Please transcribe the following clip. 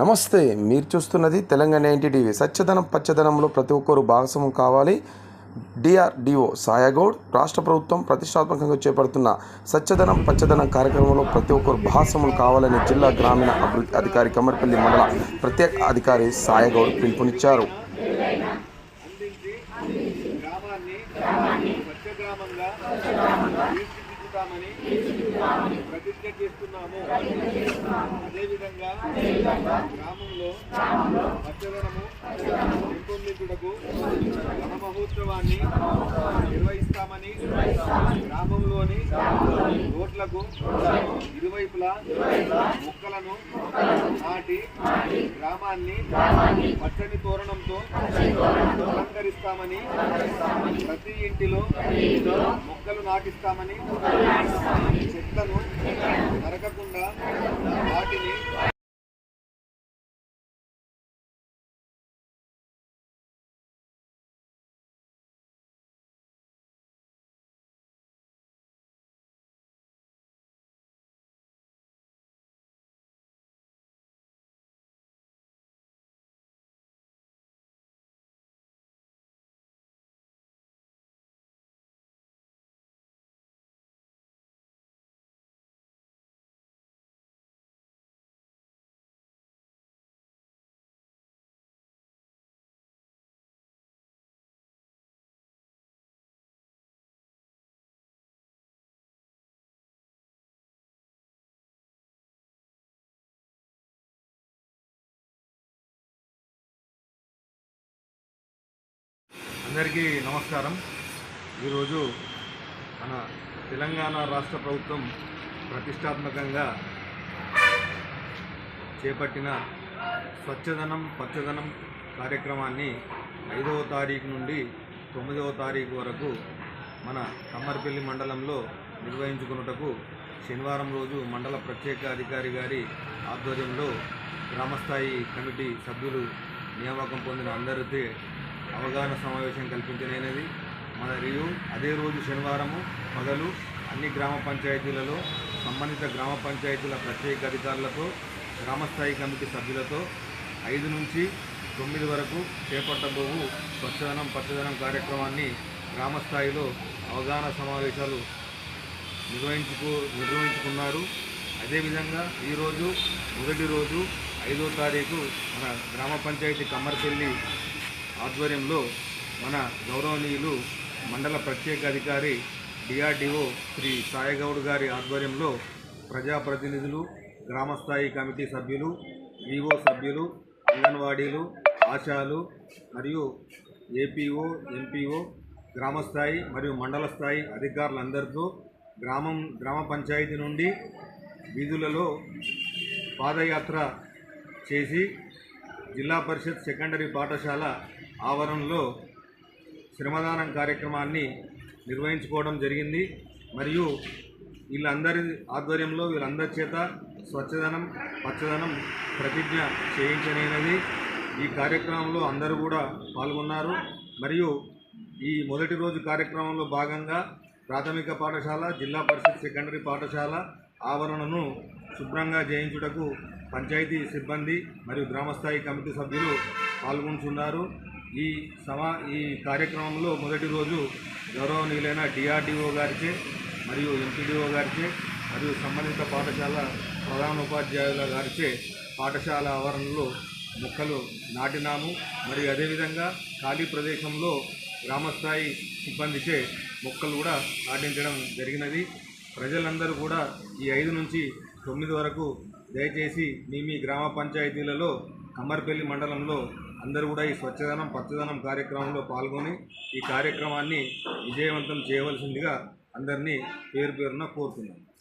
నమస్తే మీరు చూస్తున్నది తెలంగాణ ఎన్టీ టీవీ సత్యధనం పచ్చదనంలో ప్రతి ఒక్కరు భాగస్వామ్యం కావాలి. డిఆర్డిఓ సాయగౌడ్ రాష్ట్ర ప్రభుత్వం ప్రతిష్టాత్మకంగా చేపడుతున్న సత్యధనం పచ్చదనం కార్యక్రమంలో ప్రతి ఒక్కరు భాగస్వాములు కావాలని జిల్లా గ్రామీణ అభివృద్ధి అధికారి కమర్పల్లి మండల ప్రత్యేక అధికారి సాయగౌడ్ పిలుపునిచ్చారు. గ్రామాన్ని స్వచ్ఛ తీర్చిదిద్దుతామని ప్రతిజ్ఞ చేస్తున్నాము. అదేవిధంగా గ్రామంలో పచ్చదనము పెంపొందించుటకు మహోత్సవాన్ని నిర్వహిస్తామని గ్రామంలోని రోడ్లకు ఇరువైపులా మొక్కలను నాటి గ్రామాన్ని పచ్చని తోరణంతో అలంకరిస్తామని ప్రతి ఇంటిలో మొక్కలు నాటిస్తామని అందరికీ నమస్కారం. ఈరోజు మన తెలంగాణ రాష్ట్ర ప్రభుత్వం ప్రతిష్టాత్మకంగా చేపట్టిన స్వచ్ఛదనం పచ్చదనం కార్యక్రమాన్ని ఐదవ తారీఖు నుండి తొమ్మిదవ తారీఖు వరకు మన కమ్మర్పల్లి మండలంలో నిర్వహించుకున్నటకు శనివారం రోజు మండల ప్రత్యేక అధికారి గారి ఆధ్వర్యంలో గ్రామస్థాయి కమిటీ సభ్యులు నియామకం పొందిన అందరితో అవగాహన సమావేశం కల్పించలేనిది మరియు అదే రోజు శనివారము పగలు అన్ని గ్రామ పంచాయతీలలో సంబంధిత గ్రామ పంచాయతీల ప్రత్యేక అధికారులతో గ్రామస్థాయి కమిటీ సభ్యులతో ఐదు నుంచి తొమ్మిది వరకు చేపట్టబోవు స్వచ్ఛదనం పచ్చదనం కార్యక్రమాన్ని గ్రామ స్థాయిలో అవగాహన సమావేశాలు నిర్వహించుకో నిర్వహించుకున్నారు. అదేవిధంగా ఈరోజు మొదటి రోజు ఐదో తారీఖు మన గ్రామ పంచాయతీ కమ్మర్పల్లి ఆధ్వర్యంలో మన గౌరవనీయులు మండల ప్రత్యేక అధికారి డిఆర్డిఓ శ్రీ సాయగౌడ్ గారి ఆధ్వర్యంలో ప్రజాప్రతినిధులు గ్రామస్థాయి కమిటీ సభ్యులు ఈఓ సభ్యులు అంగన్వాడీలు ఆశాలు మరియు ఏపీఓ ఎంపీఓ గ్రామస్థాయి మరియు మండల స్థాయి అధికారులందరితో గ్రామం గ్రామ పంచాయతీ నుండి వీధులలో పాదయాత్ర చేసి జిల్లా పరిషత్ సెకండరీ పాఠశాల ఆవరణలో శ్రమదానం కార్యక్రమాన్ని నిర్వహించుకోవడం జరిగింది. మరియు వీళ్ళందరి ఆధ్వర్యంలో వీళ్ళందరి చేత స్వచ్ఛదనం పచ్చదనం ప్రతిజ్ఞ చేయించనేనది. ఈ కార్యక్రమంలో అందరూ కూడా పాల్గొన్నారు. మరియు ఈ మొదటి రోజు కార్యక్రమంలో భాగంగా ప్రాథమిక పాఠశాల జిల్లా పరిషత్ సెకండరీ పాఠశాల ఆవరణను శుభ్రంగా చేయించుటకు పంచాయతీ సిబ్బంది మరియు గ్రామస్థాయి కమిటీ సభ్యులు పాల్గొంటున్నారు. ఈ సమా ఈ కార్యక్రమంలో మొదటి రోజు గౌరవనీయులైన డిఆర్డిఓ గారిచే మరియు ఎంపీడీఓ గారిచే మరియు సంబంధిత పాఠశాల ప్రధానోపాధ్యాయుల గారిచే పాఠశాల ఆవరణలో మొక్కలు నాటినాము. మరియు అదేవిధంగా ఖాళీ ప్రదేశంలో గ్రామస్థాయి సిబ్బందిచే మొక్కలు కూడా నాటించడం జరిగినది. ప్రజలందరూ కూడా ఈ ఐదు నుంచి తొమ్మిది వరకు దయచేసి మీ మీ గ్రామ పంచాయతీలలో కమ్మర్పల్లి మండలంలో అందరూ కూడా ఈ స్వచ్ఛదనం పచ్చదనం కార్యక్రమంలో పాల్గొని ఈ కార్యక్రమాన్ని విజయవంతం చేయవలసిందిగా అందరినీ పేరు పేరున కోరుతున్నాను.